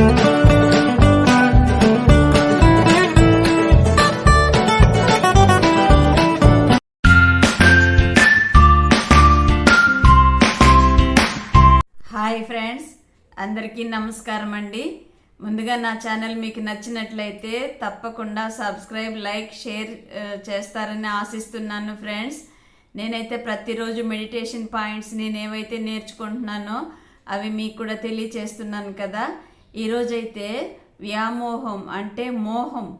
Hi friends అందరికీ నమస్కారం అండి. ముందుగా నా ఛానల్ మీకు నచ్చినట్లయితే తప్పకుండా సబ్స్క్రైబ్ లైక్ షేర్ చేస్తారని ఆశిస్తున్నాను ఫ్రెండ్స్. నేనైతే ప్రతిరోజు మెడిటేషన్ పాయింట్స్ నేను ఏవైతే నేర్చుకుంటున్నానో అవి మీకు కూడా తెలియచేస్తున్నాను కదా. ఈరోజైతే వ్యామోహం అంటే మోహం.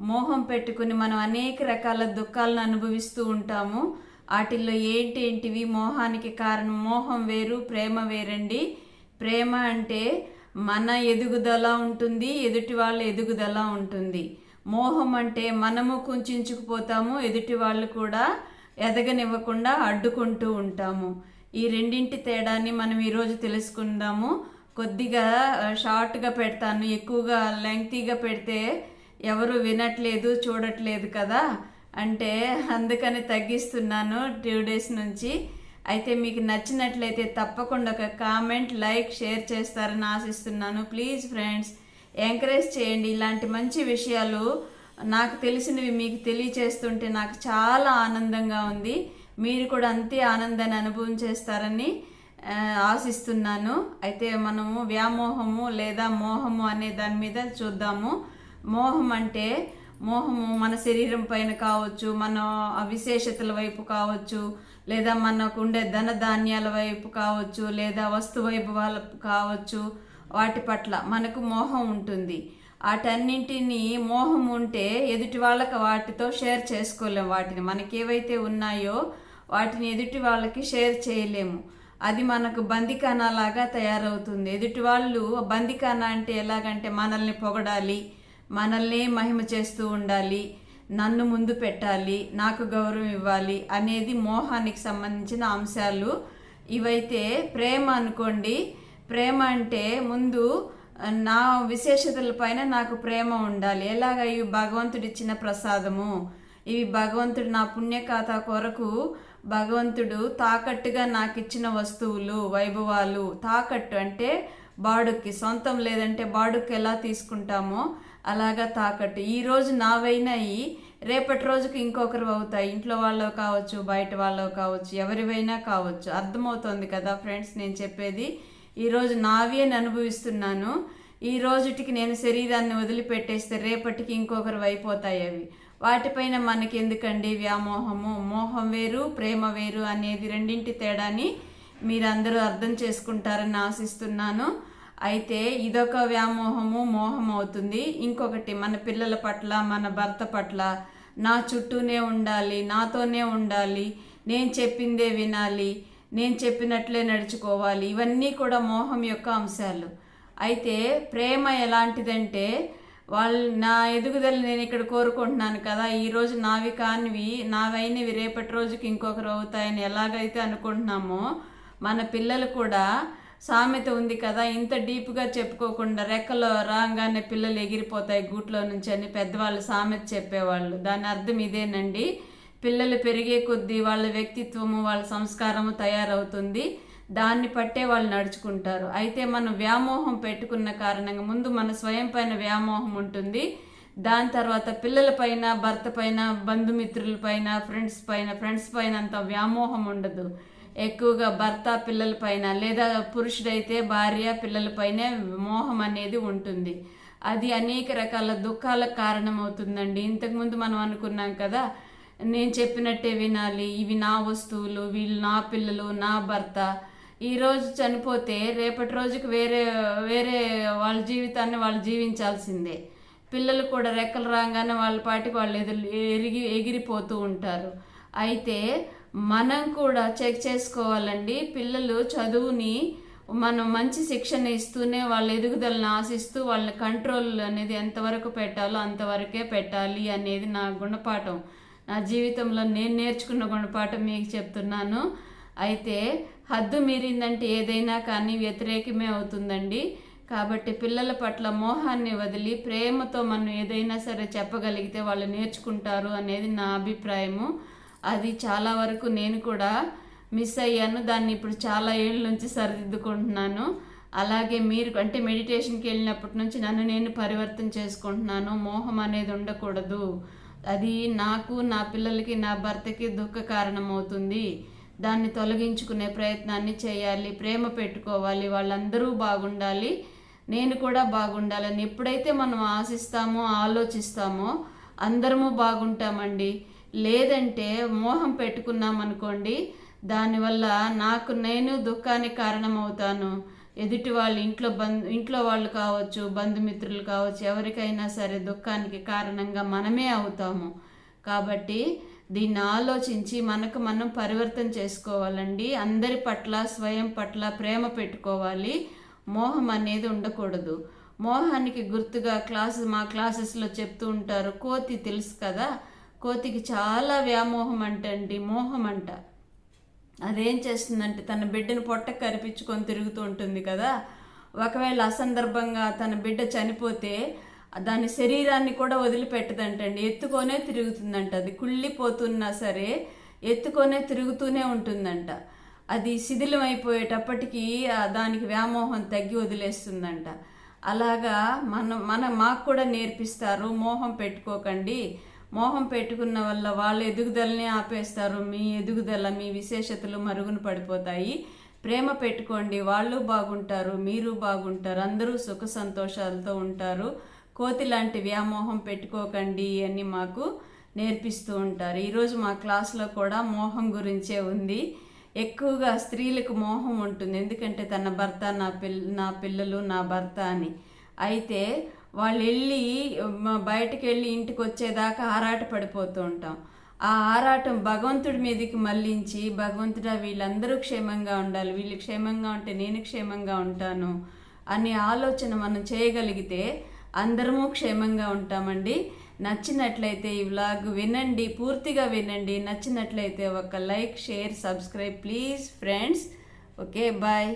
మోహం పెట్టుకుని మనం అనేక రకాల దుఃఖాలను అనుభవిస్తూ ఉంటాము. వాటిల్లో ఏంటేంటివి మోహానికి కారణం మోహం వేరు ప్రేమ వేరండి. ప్రేమ అంటే మన ఎదుగుదల ఉంటుంది ఎదుటి వాళ్ళ ఎదుగుదల ఉంటుంది. మోహం అంటే మనము కుంచుకుపోతాము ఎదుటి వాళ్ళు కూడా ఎదగనివ్వకుండా అడ్డుకుంటూ ఉంటాము. ఈ రెండింటి తేడాన్ని మనం ఈరోజు తెలుసుకుందాము. కొద్దిగా షార్ట్గా పెడతాను. ఎక్కువగా లెంగ్తీగా పెడితే ఎవరు వినట్లేదు చూడట్లేదు కదా? అంటే అందుకని తగ్గిస్తున్నాను టూ డేస్ నుంచి. అయితే మీకు నచ్చినట్లయితే తప్పకుండా ఒక కామెంట్ లైక్ షేర్ చేస్తారని ఆశిస్తున్నాను. ప్లీజ్ ఫ్రెండ్స్ ఎంకరేజ్ చేయండి. ఇలాంటి మంచి విషయాలు నాకు తెలిసినవి మీకు తెలియచేస్తుంటే నాకు చాలా ఆనందంగా ఉంది. మీరు కూడా అంతే ఆనందాన్ని అనుభవం చేస్తారని ఆశిస్తున్నాను. అయితే మనము వ్యామోహము లేదా మోహము అనే దాని మీద చూద్దాము. మోహం అంటే మోహము మన శరీరం పైన కావచ్చు మన విశేషతల వైపు కావచ్చు లేదా మనకు ఉండే ధన ధాన్యాల వైపు కావచ్చు లేదా వస్తు వైభవాల కావచ్చు వాటి పట్ల మనకు మోహం ఉంటుంది. వాటన్నింటినీ మోహం ఉంటే ఎదుటి వాళ్ళకి వాటితో షేర్ చేసుకోలేము వాటిని మనకేవైతే ఉన్నాయో వాటిని ఎదుటి వాళ్ళకి షేర్ చేయలేము. అది మనకు బందికానా లాగా తయారవుతుంది. ఎదుటి వాళ్ళు బందికానా అంటే ఎలాగంటే మనల్ని పొగడాలి మనల్ని మహిమ చేస్తూ ఉండాలి నన్ను ముందు పెట్టాలి నాకు గౌరవం ఇవ్వాలి అనేది మోహానికి సంబంధించిన అంశాలు ఇవైతే ప్రేమ అనుకోండి. ప్రేమ అంటే ముందు నా విశేషతల పైన నాకు ప్రేమ ఉండాలి. ఎలాగ ఇవి భగవంతుడిచ్చిన ప్రసాదము? ఇవి భగవంతుడు నా పుణ్యఖాతా కొరకు భగవంతుడు తాకట్టుగా నాకు ఇచ్చిన వస్తువులు వైభవాలు తాకట్టు అంటే బాడుక్కి సొంతం లేదంటే బాడుక్కి ఎలా తీసుకుంటామో అలాగా తాకట్టు. ఈ రోజు నావైనాయి రేపటి రోజుకి ఇంకొకరు అవుతాయి. ఇంట్లో వాళ్ళు కావచ్చు బయట వాళ్ళు కావచ్చు ఎవరివైనా కావచ్చు. అర్థమవుతోంది కదా ఫ్రెండ్స్ నేను చెప్పేది. ఈరోజు నావి అని అనుభవిస్తున్నాను. ఈ రోజుటికి నేను శరీరాన్ని వదిలిపెట్టేస్తే రేపటికి ఇంకొకరు అయిపోతాయి అవి. వాటిపైన మనకి ఎందుకండి వ్యామోహము? మోహం వేరు ప్రేమ వేరు అనేది రెండింటి తేడాని మీరందరూ అర్థం చేసుకుంటారని ఆశిస్తున్నాను. అయితే ఇదొక వ్యామోహము మోహం అవుతుంది. ఇంకొకటి మన పిల్లల పట్ల మన భర్త పట్ల నా చుట్టూనే ఉండాలి నాతోనే ఉండాలి నేను చెప్పిందే వినాలి నేను చెప్పినట్లే నడుచుకోవాలి. ఇవన్నీ కూడా మోహం యొక్క అంశాలు. అయితే ప్రేమ ఎలాంటిదంటే వాళ్ళు నా ఎదుగుదల నేను ఇక్కడ కోరుకుంటున్నాను కదా ఈరోజు నావి కానివి నావైనవి రేపటి రోజుకి ఇంకొకరు అవుతాయని ఎలాగైతే అనుకుంటున్నామో మన పిల్లలు కూడా సామెత ఉంది కదా ఇంత డీప్గా చెప్పుకోకుండా రెక్కలో రాగానే పిల్లలు ఎగిరిపోతాయి గూట్లో నుంచి అని పెద్దవాళ్ళు సామెత చెప్పేవాళ్ళు. దాని అర్థం ఇదేనండి. పిల్లలు పెరిగే కొద్దీ వాళ్ళ వ్యక్తిత్వము వాళ్ళ సంస్కారము తయారవుతుంది. దాన్ని పట్టే వాళ్ళు నడుచుకుంటారు. అయితే మనం వ్యామోహం పెట్టుకున్న కారణంగా ముందు మన స్వయం పైన వ్యామోహం ఉంటుంది. దాని తర్వాత పిల్లల పైన భర్త పైన బంధుమిత్రుల పైన ఫ్రెండ్స్ పైన ఫ్రెండ్స్ పైన అంత వ్యామోహం ఉండదు. ఎక్కువగా భర్త పిల్లల పైన లేదా పురుషుడైతే భార్య పిల్లల పైనే మోహం అనేది ఉంటుంది. అది అనేక రకాల దుఃఖాలకు కారణమవుతుందండి. ఇంతకుముందు మనం అనుకున్నాం కదా నేను చెప్పినట్టే వినాలి. ఇవి నా వస్తువులు వీళ్ళు నా పిల్లలు నా భర్త. ఈ రోజు చనిపోతే రేపటి రోజుకి వేరే వేరే వాళ్ళ జీవితాన్ని వాళ్ళు జీవించాల్సిందే. పిల్లలు కూడా రెక్కలు రాగానే వాళ్ళ పాటికి వాళ్ళు ఎదురు ఎరిగి ఎగిరిపోతూ ఉంటారు. అయితే మనం కూడా చెక్ చేసుకోవాలండి. పిల్లలు చదువుని మనం మంచి శిక్షణ ఇస్తూనే వాళ్ళ ఎదుగుదలను ఆశిస్తూ వాళ్ళ కంట్రోల్ అనేది ఎంతవరకు పెట్టాలో అంతవరకే పెట్టాలి అనేది నా గుణపాఠం. నా జీవితంలో నేను నేర్చుకున్న గుణపాఠం మీకు చెప్తున్నాను. అయితే హద్దు మీరిందంటే ఏదైనా కానీ వ్యతిరేకమే అవుతుందండి. కాబట్టి పిల్లల పట్ల మోహాన్ని వదిలి ప్రేమతో మనం ఏదైనా సరే చెప్పగలిగితే వాళ్ళు నేర్చుకుంటారు అనేది నా అభిప్రాయము. అది చాలా వరకు నేను కూడా మిస్ అయ్యాను. దాన్ని ఇప్పుడు చాలా ఏళ్ళ నుంచి సరిదిద్దుకుంటున్నాను. అలాగే మీరు అంటే మెడిటేషన్కి వెళ్ళినప్పటి నుంచి నన్ను నేను పరివర్తన చేసుకుంటున్నాను. మోహం అనేది ఉండకూడదు. అది నాకు నా పిల్లలకి నా భర్తకి దుఃఖ కారణమవుతుంది. దాన్ని తొలగించుకునే ప్రయత్నాన్ని చేయాలి ప్రేమ పెట్టుకోవాలి వాళ్ళందరూ బాగుండాలి నేను కూడా బాగుండాలని ఎప్పుడైతే మనం ఆశిస్తామో ఆలోచిస్తామో అందరము బాగుంటామండి. లేదంటే మోహం పెట్టుకున్నాం అనుకోండి దానివల్ల నాకు నేను దుఃఖానికి కారణమవుతాను. ఎదుటి వాళ్ళు ఇంట్లో బంధు ఇంట్లో వాళ్ళు కావచ్చు బంధుమిత్రులు కావచ్చు ఎవరికైనా సరే దుఃఖానికి కారణంగా మనమే అవుతాము. కాబట్టి దీన్ని ఆలోచించి మనకు మనం పరివర్తన చేసుకోవాలండి. అందరి పట్ల స్వయం పట్ల ప్రేమ పెట్టుకోవాలి. మోహం అనేది ఉండకూడదు. మోహానికి గుర్తుగా క్లాస్ మా క్లాసెస్లో చెప్తూ ఉంటారు కోతి తెలుసు కదా? కోతికి చాలా వ్యామోహం అంటండి మోహం అంట. అదేం చేస్తుందంటే తన బిడ్డను పొట్ట కరిపించుకొని తిరుగుతూ ఉంటుంది కదా? ఒకవేళ అసందర్భంగా తన బిడ్డ చనిపోతే దాని శరీరాన్ని కూడా వదిలిపెట్టదంటండి. ఎత్తుకొనే తిరుగుతుందంట. అది కుళ్ళిపోతున్నా సరే ఎత్తుకొనే తిరుగుతూనే ఉంటుందంట. అది శిథిలం అయిపోయేటప్పటికీ దానికి వ్యామోహం తగ్గి వదిలేస్తుందంట. అలాగా మనం మన మాకు కూడా నేర్పిస్తారు మోహం పెట్టుకోకండి. మోహం పెట్టుకున్న వల్ల వాళ్ళ ఎదుగుదలని ఆపేస్తారు. మీ ఎదుగుదల మీ విశేషతలు మరుగున పడిపోతాయి. ప్రేమ పెట్టుకోండి. వాళ్ళు బాగుంటారు మీరు బాగుంటారు అందరూ సుఖ సంతోషాలతో ఉంటారు. కోతి లాంటి వ్యామోహం పెట్టుకోకండి అని మాకు నేర్పిస్తూ ఉంటారు. ఈరోజు మా క్లాస్లో కూడా మోహం గురించే ఉంది. ఎక్కువగా స్త్రీలకు మోహం ఉంటుంది. ఎందుకంటే తన భర్త నా పిల్ల నా పిల్లలు నా భర్త అని. అయితే వాళ్ళు వెళ్ళి బయటకు వెళ్ళి ఇంటికి వచ్చేదాకా ఆరాట పడిపోతూ ఉంటాం. ఆ ఆరాటం భగవంతుడి మీదకి మళ్ళించి భగవంతుడా వీళ్ళందరూ క్షేమంగా ఉండాలి. వీళ్ళు క్షేమంగా ఉంటే నేను క్షేమంగా ఉంటాను అనే ఆలోచన మనం చేయగలిగితే అందరము క్షేమంగా ఉంటామండి. నచ్చినట్లయితే ఈ వ్లాగ్ వినండి పూర్తిగా వినండి. నచ్చినట్లయితే ఒక like share subscribe please friends. Okay bye.